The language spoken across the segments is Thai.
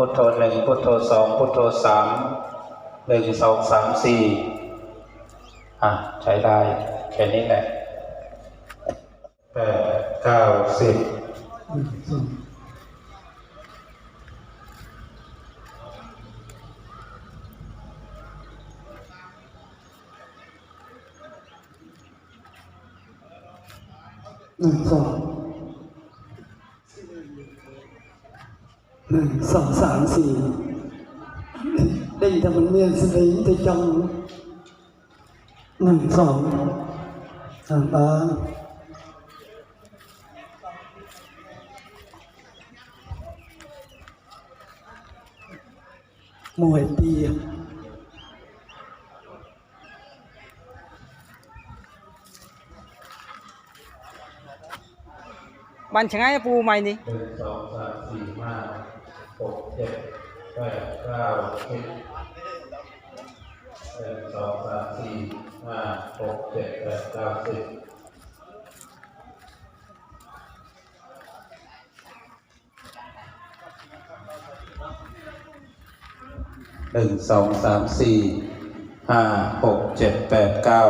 พุทโธหนึ่งพุทโธสองพุทโธสามหนึ่งสองสามสี่อะใช้ได้แค่นี้แหละแปดเก้าสิบหนึ่งสอง นึ่งสองสามสี่ได้ยินแต่มันเมียนสลิงแต่จังหนึ่งสองสามตามวยเตียบันชงไงปูใหม่นี่หนึ่งสองสามสี่ห้าหกเจ็ดแปดเก้าสิบหนึ่งสองสามสี่ห้าหกเจ็ดแปดเก้าสิบหนึ่งสองสามสี่ห้าหกเจ็ดแปดเก้า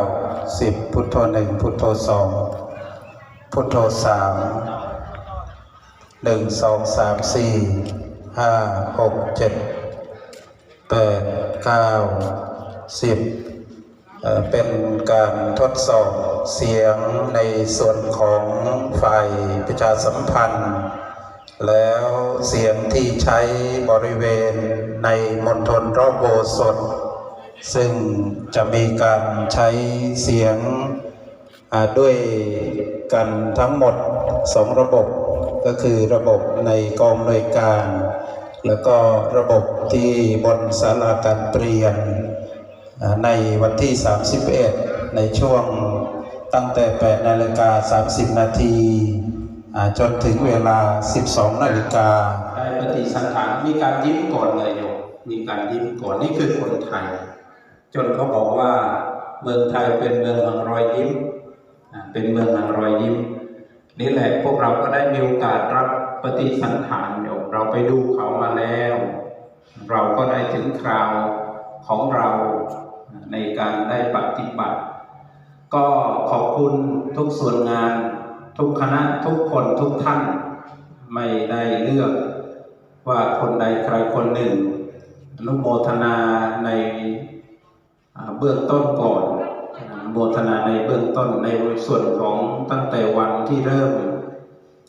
สิบพุทโธหนึ่งพุทโธสองพุทโธสามหนึ่งสองสามสี่ ห้าหกเจ็ดแปดเก้าสิบเป็นการทดสอบเสียงในส่วนของฝ่ายประชาสัมพันธ์ แล้วเสียงที่ใช้บริเวณในมณฑลรอบโบสถซึ่งจะมีการใช้เสียงด้วยกันทั้งหมดสองระบบ ก็คือระบบในกองหน่วยการ แล้วก็ระบบที่บนศาลาการเปลี่ยนในวันที่ 31 ในช่วงตั้งแต่ 8 นาฬิกา 30 นาทีจนถึงเวลา 12 นาฬิกาได้ปฏิสันฐานมีการยิ้มก่อนเลยโยมมีการยิ้มก่อนนี่คือคนไทย จนเขาบอกว่าเมืองไทยเป็นเมืองแห่งรอยยิ้ม เป็นเมืองแห่งรอยยิ้ม นี่แหละพวกเราก็ได้มีโอกาสรับปฏิสันฐานโยมเราไปดูเขามาแล้ว เราก็ได้ถึงคราวของเราในการได้ปฏิบัติ ก็ขอบคุณทุกส่วนงานทุกคณะทุกคนทุกท่าน ไม่ได้เลือกว่าคนใดใครคนหนึ่งอนุโมทนาในเบื้องต้นก่อน โมทนาในเบื้องต้นในส่วนของตั้งแต่วันที่เริ่ม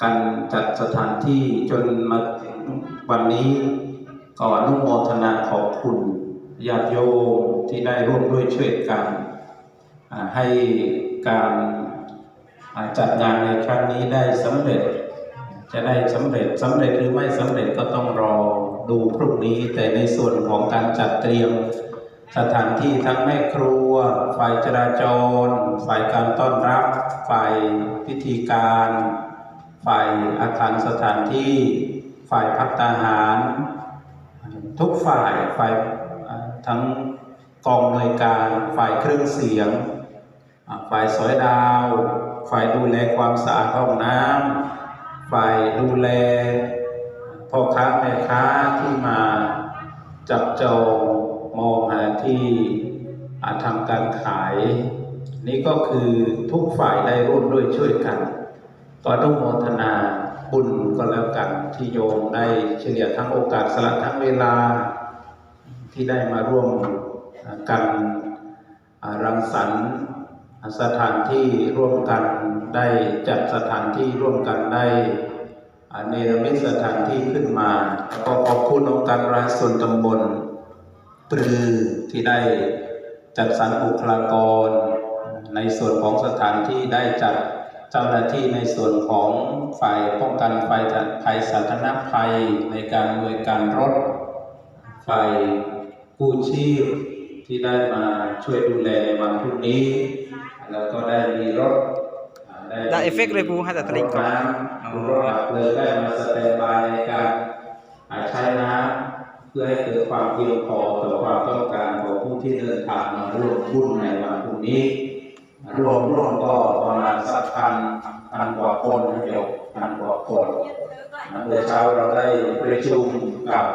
การจัดสถานที่จนมาถึงวันนี้ก็อนุโมทนาขอบคุณญาติโยมที่ได้ร่วมด้วยช่วยกัน ให้การจัดงานในครั้งนี้ได้สำเร็จ จะได้สำเร็จสำเร็จหรือไม่สำเร็จก็ต้องรอดูพรุ่งนี้แต่ในส่วนของการจัดเตรียม สถานที่ทั้งแม่ครัว ฝ่ายจราจร ฝ่ายการต้อนรับ ฝ่ายพิธีการ ฝ่ายอาคารสถานที่ ฝ่ายพัฒนาหาร ทุกฝ่ายฝ่ายทั้งกองหน่วยการ ฝ่ายเครื่องเสียง ฝ่ายสอยดาว ฝ่ายดูแลความสะอาดห้องน้ำฝ่ายดูแลพ่อค้าแม่ค้าที่มาจับจองม ที่อาทำการขาย นี่ก็คือทุกฝ่ายได้ร่วมด้วยช่วยกันก็ต้องโมทนาบุญก็แล้วกันที่โยมได้เฉลี่ยทั้งโอกาสสละทั้งเวลาที่ได้มาร่วมกันรังสรรค์สถานที่ร่วมกันได้จัดสถานที่ร่วมกันได้อเนรมิตสถานที่ขึ้นมาแล้วก็ขอบคุณองค์การรารส่วนตำบล ปรือที่ได้จัดสรรบุคลากร ในส่วนของสถานที่ได้จัดเจ้าหน้าที่ในส่วนของฝ่ายป้องกันภัยภัยสาธารณภัยในการหน่วยการรถฝ่ายกู้ชีพที่ได้มาช่วยดูแลในวันพรุ่งนี้ แล้วก็ได้มีรถอ่าได้เอฟเฟกต์เลยปูให้แต่ตริงก่อนรถน้ำรถดับเพลิงได้มาสแตนบายในการอ่าใช้น้ำ เพื่อให้เกิดความเพียงพอต่อความต้องการของผู้ที่เดินทางมาร่วมบุญในวันพรุ่งนี้รวมรวมก็ประมาณสักพันพันกว่าคนนะเดียวพันกว่าคนเมื่อเช้าเราได้ประชุมกับ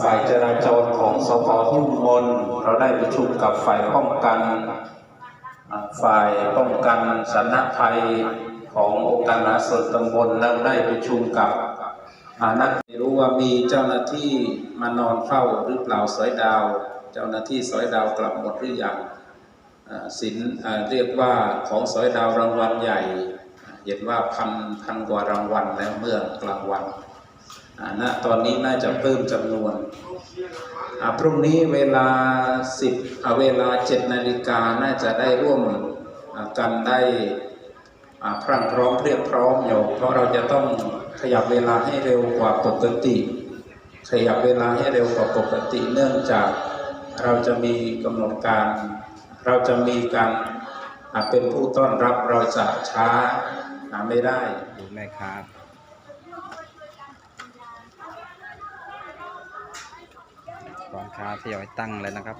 ฝ่ายจราจรของสพทุ่งมนเราได้ประชุมกับฝ่ายป้องกันฝ่ายป้องกันสาธารณภัยขององค์การมหาส่วนตำบลแล้วได้ประชุมกับ นักไม่รู้ว่ามีเจ้าหน้าที่มานอนเฝ้าหรือเปล่าสอยดาว เจ้าหน้าที่สอยดาวกลับหมดหรือยังสินเรียกว่าของสอยดาวรางวัลใหญ่ เห็นว่าพันพันกว่ารางวัลแล้วเมื่อกลางวันอ่าณตอนนี้น่าจะเพิ่มจำนวนพรุ่งนี้เวลา 10อ่าเวลา 7 นาฬิกาน่าจะได้ร่วมอ่ากันได้พรั่งพร้อมเพรียบพร้อมอยู่เพราะเราจะต้อง ขยับเวลาให้เร็วกว่าปกติ ขยับเวลาให้เร็วกว่าปกติ เนื่องจากเราจะมีกำหนดการ เราจะมีการเป็นผู้ต้อนรับเราจะช้าอ่าไม่ได้ดูแม่ค้าร้านค้าทยอยตั้งเลยนะครับ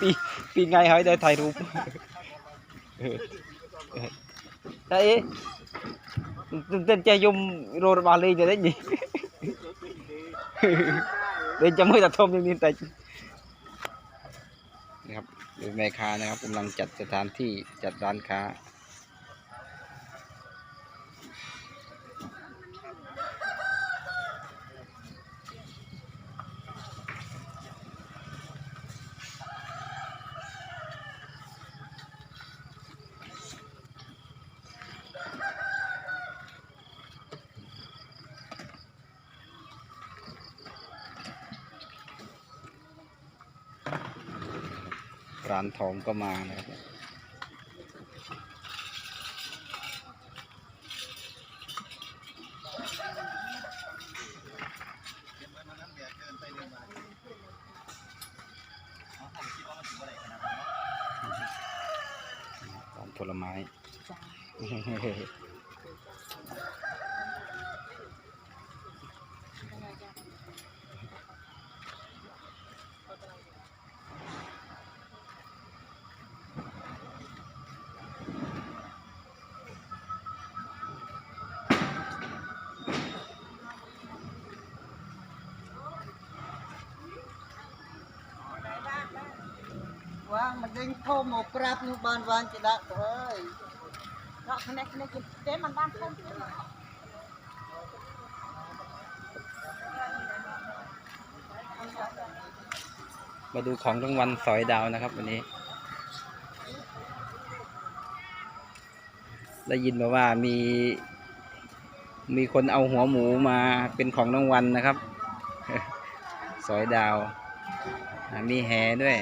ปีปีไงให้ได้ถ่ายรูปแต่เอ๊ะเต้นใจยมโรบาลีจะได้ยินเดินจะไม่ตัดทมอย่างนี้แต่นะครับดูแม่ค้านะครับกำลังจัดสถานที่จัดร้านค้า ร้านทองก็มานะครับร้านผลไม้ ว่างมันเด้งโทรมาปรับนุบานวานจะดักเฮ้ยเราคะแนนคะแนนเจ๊มันบ้านเพิ่มมาดูของรางวัลสอยดาวนะครับ วันนี้ ได้ยินมาว่ามี มีคนเอาหัวหมูมาเป็นของรางวัลนะครับ สอยดาว มีแหด้วย